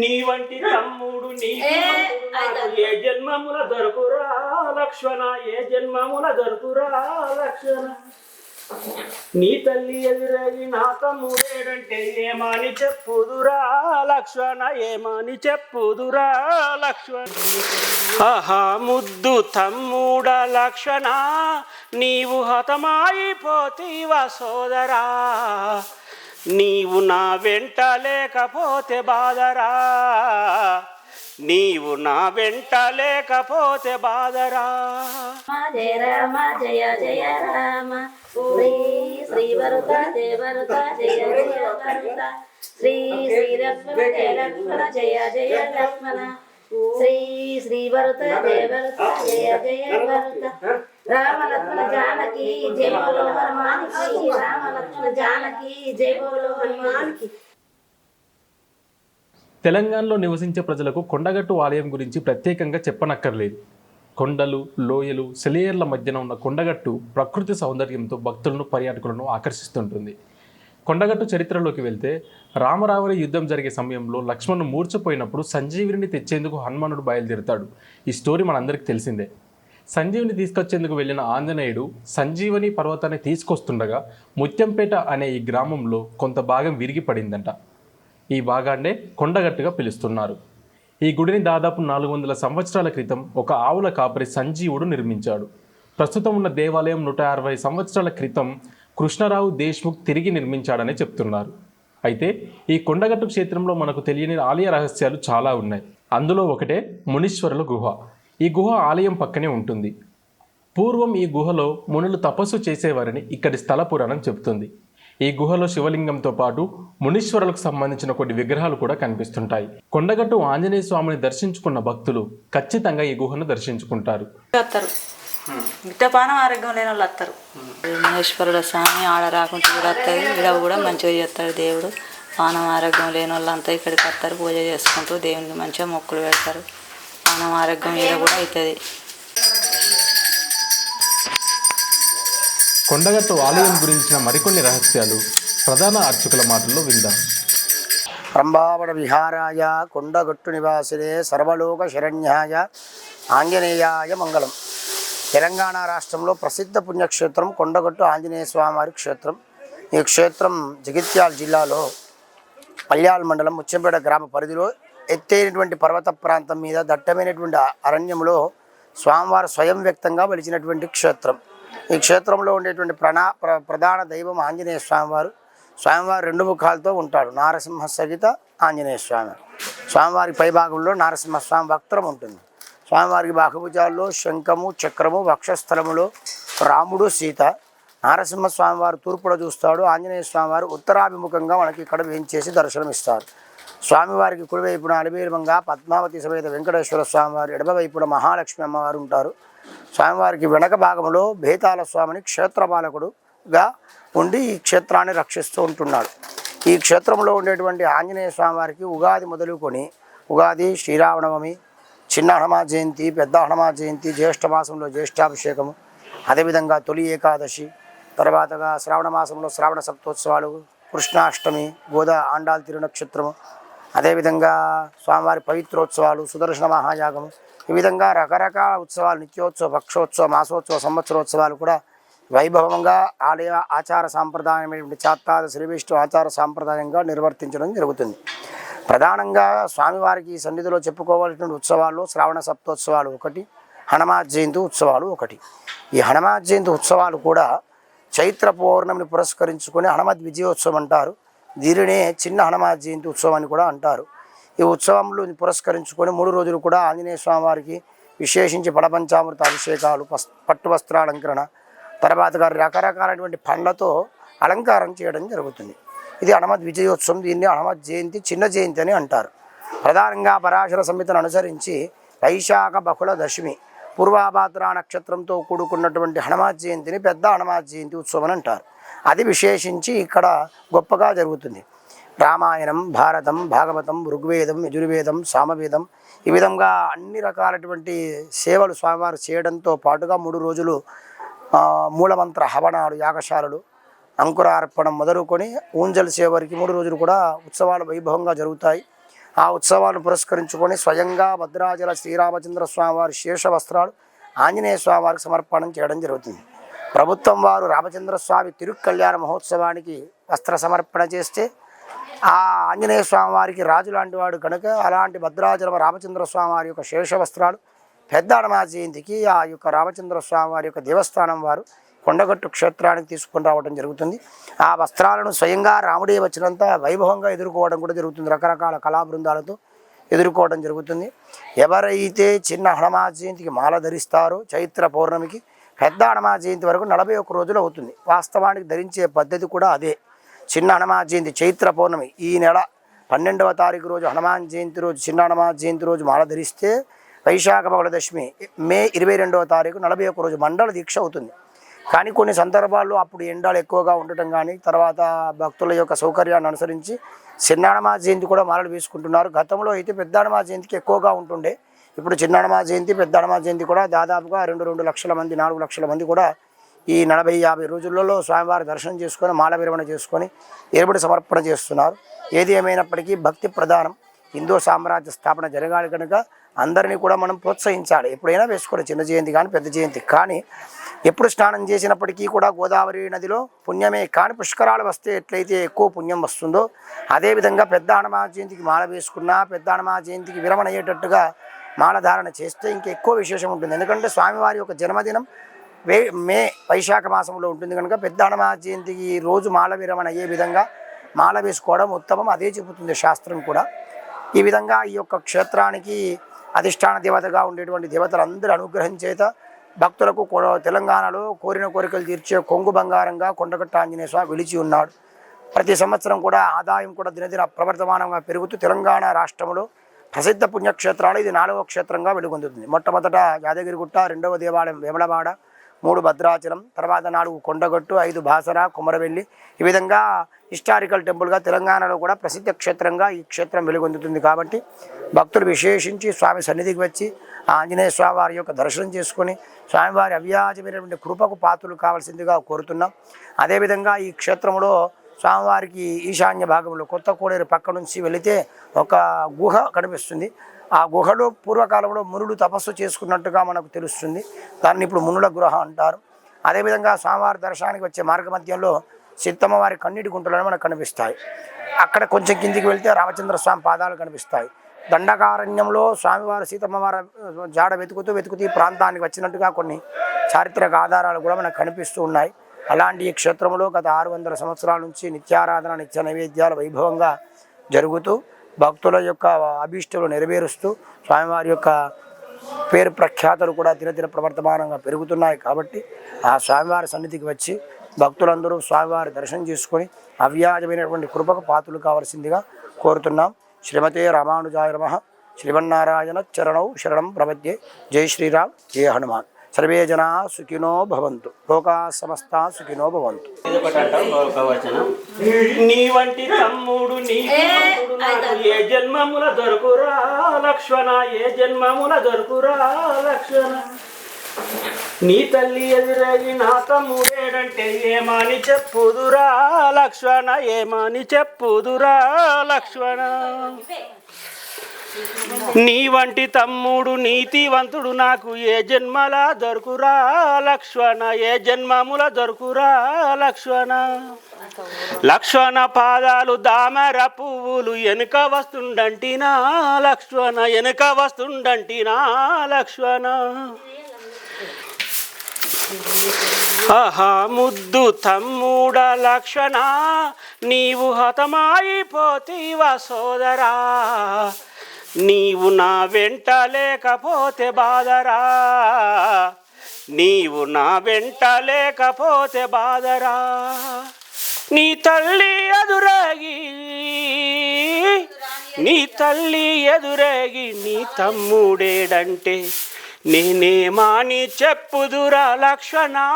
నీ వంటి తమ్ముడు నీ ఏ, జన్మముల దొరుకురా లక్ష్మణ ఏ జన్మముల దొరుకురా లక్ష్మణ? నీ తల్లి ఎదురగి నా తమ్ముడేడంటే ఏమని చెప్పుదురా లక్ష్మణ ఏమని చెప్పుదురా లక్ష్మణ? ఆహా ముద్దు తమ్ముడ లక్ష్మణ నీవు హతమాయిపోతీవా సోదరా? నీవు నా వెంట లేకపోతే బాధరా. నీవు నా వెంట లేకపోతే బాధరా. జయ రామ జయ జయ రామ. శ్రీ శ్రీ వరుత జయ వరుత జయ జయ వరుత శ్రీ శ్రీ లక్ష్మణ జయ లక్ష్మణ జయ జయ లక్ష్మణ. శ్రీ శ్రీ వరుత జయ వరుత జయ జయ వరుత జానకి జయ బోలో హనుమానికి జానకి జయ బోలో హనుమానికి. తెలంగాణలో నివసించే ప్రజలకు కొండగట్టు ఆలయం గురించి ప్రత్యేకంగా చెప్పనక్కర్లేదు. కొండలు లోయలు సెలియర్ల మధ్యన ఉన్న కొండగట్టు ప్రకృతి సౌందర్యంతో భక్తులను పర్యాటకులను ఆకర్షిస్తుంటుంది. కొండగట్టు చరిత్రలోకి వెళ్తే రామరావరి యుద్ధం జరిగే సమయంలో లక్ష్మణ్ మూర్చపోయినప్పుడు సంజీవిని తెచ్చేందుకు హనుమానుడు బయలుదేరుతాడు. ఈ స్టోరీ మనందరికీ తెలిసిందే. సంజీవిని తీసుకొచ్చేందుకు వెళ్ళిన ఆంజనేయుడు సంజీవని పర్వతాన్ని తీసుకొస్తుండగా ముత్యంపేట అనే ఈ గ్రామంలో కొంత భాగం విరిగి పడిందంట. ఈ భాగాన్నే కొండగట్టుగా పిలుస్తున్నారు. ఈ గుడిని దాదాపు నాలుగు వందల సంవత్సరాల క్రితం ఒక ఆవుల కాపరి సంజీవుడు నిర్మించాడు. ప్రస్తుతం ఉన్న దేవాలయం నూట అరవై సంవత్సరాల క్రితం కృష్ణరావు దేశ్ముఖ్ తిరిగి నిర్మించాడని చెప్తున్నారు. అయితే ఈ కొండగట్టు క్షేత్రంలో మనకు తెలియని ఆలయ రహస్యాలు చాలా ఉన్నాయి. అందులో ఒకటే మునీశ్వరుల గుహ. ఈ గుహ ఆలయం పక్కనే ఉంటుంది. పూర్వం ఈ గుహలో మునులు తపస్సు చేసేవారని ఇక్కడి స్థల పురాణం చెబుతుంది. ఈ గుహలో శివలింగంతో పాటు మునీశ్వరులకు సంబంధించిన కొన్ని విగ్రహాలు కూడా కనిపిస్తుంటాయి. కొండగట్టు ఆంజనేయ స్వామిని దర్శించుకున్న భక్తులు ఖచ్చితంగా ఈ గుహను దర్శించుకుంటారు. మిట్టపానం ఆరోగ్యం లేని వాళ్ళు వస్తారు. మహేశ్వరుల స్వామి ఆడ రాకుండా కూడా వస్తుంది ఈడ కూడా మంచిగా చేస్తాడు దేవుడు. పానం ఆరోగ్యం లేని వాళ్ళంతా ఇక్కడికి వస్తారు. పూజ చేసుకుంటూ దేవునికి మంచిగా మొక్కులు పెడతారు. పానం ఆరోగ్యం ఈడ కూడా అవుతుంది. కొండగట్టు ఆలయం గురించిన మరికొన్ని రహస్యాలు ప్రధాన అర్చకుల మాటల్లో విందాం. రంభావడ విహారాయ కొండగట్టు నివాసినే సర్వలోక శరణ్యాయ ఆంజనేయాయ మంగళం. తెలంగాణ రాష్ట్రంలో ప్రసిద్ధ పుణ్యక్షేత్రం కొండగట్టు ఆంజనేయ స్వామివారి క్షేత్రం. ఈ క్షేత్రం జగిత్యాల జిల్లాలో పల్యాల మండలం ముచ్చంపేట గ్రామ పరిధిలో ఎత్తైనటువంటి పర్వత ప్రాంతం మీద దట్టమైనటువంటి అరణ్యంలో స్వామివారు స్వయం వ్యక్తంగా వెలిచినటువంటి క్షేత్రం. ఈ క్షేత్రంలో ఉండేటువంటి ప్రణా ప్ర ప్రధాన దైవం ఆంజనేయ స్వామివారు. స్వామివారు రెండు ముఖాలతో ఉంటాడు నారసింహ సహిత ఆంజనేయ స్వామి. స్వామివారి పైభాగంలో నారసింహస్వామి వక్త్రం ఉంటుంది. స్వామివారికి బాహుభుజాల్లో శంఖము చక్రము వక్షస్థలములో రాముడు సీత. నారసింహ స్వామివారు తూర్పున చూస్తాడు. ఆంజనేయ స్వామివారు ఉత్తరాభిముఖంగా మనకి ఇక్కడ వేయించేసి దర్శనమిస్తారు. స్వామివారికి కుడివైపున అలివేలుమంగా పద్మావతి సమేత వెంకటేశ్వర స్వామివారు ఎడమవైపున మహాలక్ష్మి అమ్మవారు ఉంటారు. స్వామివారికి వెనక భాగంలో భేతాల స్వామిని క్షేత్రపాలకుడుగా ఉండి ఈ క్షేత్రాన్ని రక్షిస్తూ ఉంటున్నాడు. ఈ క్షేత్రంలో ఉండేటువంటి ఆంజనేయ స్వామివారికి ఉగాది మొదలుకొని ఉగాది శ్రీరామనవమి చిన్న హనుమా జయంతి పెద్ద హనుమా జయంతి జ్యేష్ఠ మాసంలో జ్యేష్ఠాభిషేకము అదేవిధంగా తొలి ఏకాదశి తర్వాతగా శ్రావణ మాసంలో శ్రావణ సప్తోత్సవాలు కృష్ణాష్టమి గోదా ఆండాల్ తిరునక్షత్రము అదేవిధంగా స్వామివారి పవిత్రోత్సవాలు సుదర్శన మహాయాగము ఈ విధంగా రకరకాల ఉత్సవాలు నిత్యోత్సవ పక్షోత్సవ మాసోత్సవ సంవత్సరోత్సవాలు కూడా వైభవంగా ఆలయ ఆచార సాంప్రదాయమైనటువంటి చాత్తాద శ్రీవిష్ణు ఆచార సాంప్రదాయంగా నిర్వర్తించడం జరుగుతుంది. ప్రధానంగా స్వామివారికి ఈ సన్నిధిలో చెప్పుకోవాల్సిన ఉత్సవాల్లో శ్రావణ సప్తోత్సవాలు ఒకటి హనుమాత్ జయంతి ఉత్సవాలు ఒకటి. ఈ హనుమాత్ జయంతి ఉత్సవాలు కూడా చైత్ర పౌర్ణమిని పురస్కరించుకొని హనుమద్ విజయోత్సవం అంటారు. దీనినే చిన్న హనుమాన్ జయంతి ఉత్సవం అని కూడా అంటారు. ఈ ఉత్సవంలో పురస్కరించుకొని మూడు రోజులు కూడా ఆంజనేయ స్వామివారికి విశేషించి పడపంచామృత అభిషేకాలు పస్ పట్టు వస్త్రాలంకరణ తర్వాత గారు రకరకాలైనటువంటి పండ్లతో అలంకారం చేయడం జరుగుతుంది. ఇది హనుమద్ విజయోత్సవం దీన్ని హనుమద్ జయంతి చిన్న జయంతి అని అంటారు. ప్రధానంగా పరాశర సంహితను అనుసరించి వైశాఖ బహుళ దశమి పూర్వాభాద్ర నక్షత్రంతో కూడుకున్నటువంటి హనుమాత్ జయంతిని పెద్ద హనుమాత్ జయంతి ఉత్సవం అని అంటారు. అది విశేషించి ఇక్కడ గొప్పగా జరుగుతుంది. రామాయణం భారతం భాగవతం ఋగ్వేదం యజుర్వేదం సామవేదం ఈ విధంగా అన్ని రకాలటువంటి సేవలు స్వామివారు చేయడంతో పాటుగా మూడు రోజులు మూలమంత్ర హవనాలు యాగశాలలు అంకురార్పణం మొదలుకొని ఊంజల్ సేవ వరకు మూడు రోజులు కూడా ఉత్సవాలు వైభవంగా జరుగుతాయి. ఆ ఉత్సవాలను పురస్కరించుకొని స్వయంగా భద్రాచల శ్రీరామచంద్ర స్వామివారి శేష వస్త్రాలు ఆంజనేయ స్వామి వారికి సమర్పణం చేయడం జరుగుతుంది. ప్రభుత్వం వారు రామచంద్ర స్వామి తిరుకళ్యాణ మహోత్సవానికి వస్త్ర సమర్పణ చేస్తే ఆ ఆంజనేయ స్వామి వారికి రాజు లాంటి వాడు కనుక అలాంటి భద్రాచలం రామచంద్ర స్వామి వారి యొక్క శేష వస్త్రాలు పెద్ద హనుమాన్ జయంతికి ఆ యొక్క రామచంద్ర స్వామి వారి యొక్క దేవస్థానం వారు కొండగట్టు క్షేత్రానికి తీసుకొని రావడం జరుగుతుంది. ఆ వస్త్రాలను స్వయంగా రాముడే వచ్చినంత వైభవంగా ఎదుర్కోవడం కూడా జరుగుతుంది. రకరకాల కళా బృందాలతో ఎదుర్కోవడం జరుగుతుంది. ఎవరైతే చిన్న హనుమాన్ జయంతికి మాల ధరిస్తారో చైత్ర పౌర్ణమికి పెద్ద హనుమాన్ జయంతి వరకు నలభై ఒక్క రోజులు అవుతుంది. వాస్తవానికి ధరించే పద్ధతి కూడా అదే. చిన్న హనుమాన్ జయంతి చైత్ర పౌర్ణమి ఈ నెల పన్నెండవ తారీఖు రోజు హనుమాన్ జయంతి రోజు చిన్న హనుమాన్ జయంతి రోజు మాల ధరిస్తే వైశాఖ బహుళదశమి మే ఇరవై రెండవ తారీఖు నలభై ఒక్క రోజు మండల దీక్ష అవుతుంది. కానీ కొన్ని సందర్భాల్లో అప్పుడు ఎండలు ఎక్కువగా ఉండటం కానీ తర్వాత భక్తుల యొక్క సౌకర్యాన్ని అనుసరించి చిన్నాడమా జయంతి కూడా మాలలు వేసుకుంటున్నారు. గతంలో అయితే పెద్దాడమా జయంతికి ఎక్కువగా ఉంటుండే. ఇప్పుడు చిన్నాడమా జయంతి పెద్ద పెద్దాడమా జయంతి కూడా దాదాపుగా రెండు రెండు లక్షల మంది నాలుగు లక్షల మంది కూడా ఈ నలభై యాభై రోజులలో స్వామివారి దర్శనం చేసుకొని మాల విరమణ చేసుకొని ఏర్పడి సమర్పణ చేస్తున్నారు. ఏది ఏమైనప్పటికీ భక్తి ప్రధానం. హిందూ సామ్రాజ్య స్థాపన జరగాలి కనుక అందరినీ కూడా మనం ప్రోత్సహించాలి. ఎప్పుడైనా వేసుకోవాలి చిన్న జయంతి కానీ పెద్ద జయంతి కానీ ఎప్పుడు స్నానం చేసినప్పటికీ కూడా గోదావరి నదిలో పుణ్యమే కానీ పుష్కరాలు వస్తే ఎట్లయితే ఎక్కువ పుణ్యం వస్తుందో అదేవిధంగా పెద్ద హనుమా జయంతికి మాల వేసుకున్నా పెద్ద హనుమా జయంతికి విరమణ అయ్యేటట్టుగా మాలధారణ చేస్తే ఇంకా ఎక్కువ విశేషం ఉంటుంది. ఎందుకంటే స్వామివారి యొక్క జన్మదినం వే మే వైశాఖ మాసంలో ఉంటుంది కనుక పెద్ద హనుమా జయంతికి ఈ రోజు మాల విరమణ అయ్యే విధంగా మాల వేసుకోవడం ఉత్తమం. అదే చెబుతుంది శాస్త్రం కూడా. ఈ విధంగా ఈ యొక్క క్షేత్రానికి అధిష్టాన దేవతగా ఉండేటువంటి దేవతలందరి అనుగ్రహం చేత భక్తులకు తెలంగాణలో కోరిన కోరికలు తీర్చే కొంగు బంగారంగా కొండగట్ట ఆంజనేయ స్వామి విలిచి ఉన్నాడు. ప్రతి సంవత్సరం కూడా ఆదాయం కూడా దినదిన ప్రవర్తమానంగా పెరుగుతూ తెలంగాణ రాష్ట్రంలో ప్రసిద్ధ పుణ్యక్షేత్రాలు ఇది నాలుగవ క్షేత్రంగా వెలుగొందుతుంది. మొట్టమొదట యాదగిరిగుట్ట రెండవ దేవాలయం వేమలవాడ మూడు భద్రాచలం తర్వాత నాలుగు కొండగట్టు ఐదు బాసర కుమరవెల్లి. ఈ విధంగా హిస్టారికల్ టెంపుల్గా తెలంగాణలో కూడా ప్రసిద్ధ క్షేత్రంగా ఈ క్షేత్రం వెలుగొందుతుంది కాబట్టి భక్తులు విశేషించి స్వామి సన్నిధికి వచ్చి ఆ ఆంజనేయ స్వామి వారి యొక్క దర్శనం చేసుకొని స్వామివారి అవ్యాజమైనటువంటి కృపకు పాత్రలు కావాల్సిందిగా కోరుతున్నాం. అదేవిధంగా ఈ క్షేత్రంలో స్వామివారికి ఈశాన్య భాగంలో కొత్త కోడేరు పక్క నుంచి వెళితే ఒక గుహ కనిపిస్తుంది. ఆ గుహలో పూర్వకాలంలో మునులు తపస్సు చేసుకున్నట్టుగా మనకు తెలుస్తుంది. దాన్ని ఇప్పుడు మునుల గృహ అంటారు. అదేవిధంగా స్వామివారి దర్శనానికి వచ్చే మార్గ మధ్యంలో సిద్ధమ్మ వారి కన్నీటి గుంటలను మనకు కనిపిస్తాయి. అక్కడ కొంచెం కిందికి వెళ్తే రామచంద్ర స్వామి పాదాలు కనిపిస్తాయి. దండకారణ్యంలో స్వామివారు సీతమ్మవారి జాడ వెతుకుతూ వెతుకుతూ ఈ ప్రాంతానికి వచ్చినట్టుగా కొన్ని చారిత్రక ఆధారాలు కూడా మనకు కనిపిస్తూ ఉన్నాయి. అలాంటి ఈ క్షేత్రంలో గత ఆరు వందల సంవత్సరాల నుంచి నిత్యారాధన నిత్య నైవేద్యాలు వైభవంగా జరుగుతూ భక్తుల యొక్క అభీష్టలు నెరవేరుస్తూ స్వామివారి యొక్క పేరు ప్రఖ్యాతలు కూడా దినదిన ప్రవర్తమానంగా పెరుగుతున్నాయి కాబట్టి ఆ స్వామివారి సన్నిధికి వచ్చి భక్తులందరూ స్వామివారి దర్శనం చేసుకొని అవ్యాజమైనటువంటి కృపకు పాత్రలు కావాల్సిందిగా కోరుతున్నాం. శ్రీమతే రామానుజాయ నమ. శ్రీమన్నారాయణ చరణౌ శరణం ప్రపద్యే జై శ్రీరామ్. జయ హనుమాన్. సర్వే జనా సుఖినో భవంతు. లోకా సమస్త సుఖినో భవంతు. నీ వంటి తమ్ముడు ఏ జన్మముల దొరుకురా? లక్ష్మణ ఏ జన్మముల దొరుకురా? లక్ష్మణ. నీ తల్లి ఎదురగి నా తమ్ముడేడంటే ఏమని చెప్పుదురా? లక్ష్మణ ఏమని చెప్పుదురా? లక్ష్మణ. నీ వంటి తమ్ముడు నీతివంతుడు నాకు ఏ జన్మల దొరుకురా? లక్ష్మణ ఏ జన్మముల దొరుకురా? లక్ష్మణ. లక్ష్మణ పాదాలు దామర పువ్వులు వెనుక వస్తుండంటినా? లక్ష్మణ వెనుక వస్తుండంటినా? లక్ష్మణ. ఆహా ముద్దు తమ్ముడ లక్షణ నీవు హతమాయిపోతీవా సోదరా? నీవు నా వెంట లేకపోతే బాధరా. నీవు నా వెంట లేకపోతే బాధరా. నీ తల్లి ఎదురగి నీ తల్లి ఎదురాగి నీ తమ్ముడేడంటే నేనేమాని చెప్పుదురా లక్షణా.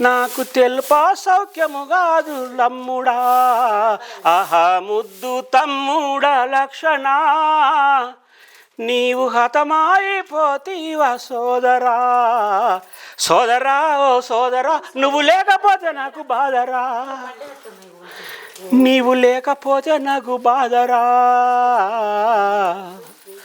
నాకు తెలుపా సౌఖ్యము కాదు లమ్ముడా. ఆహా ముద్దు తమ్ముడా లక్షణ. నీవు హతమాయిపోతీవా సోదరా. సోదరా ఓ సోదరా నువ్వు లేకపోతే నాకు బాధరా. నీవు లేకపోతే నాకు బాధరా.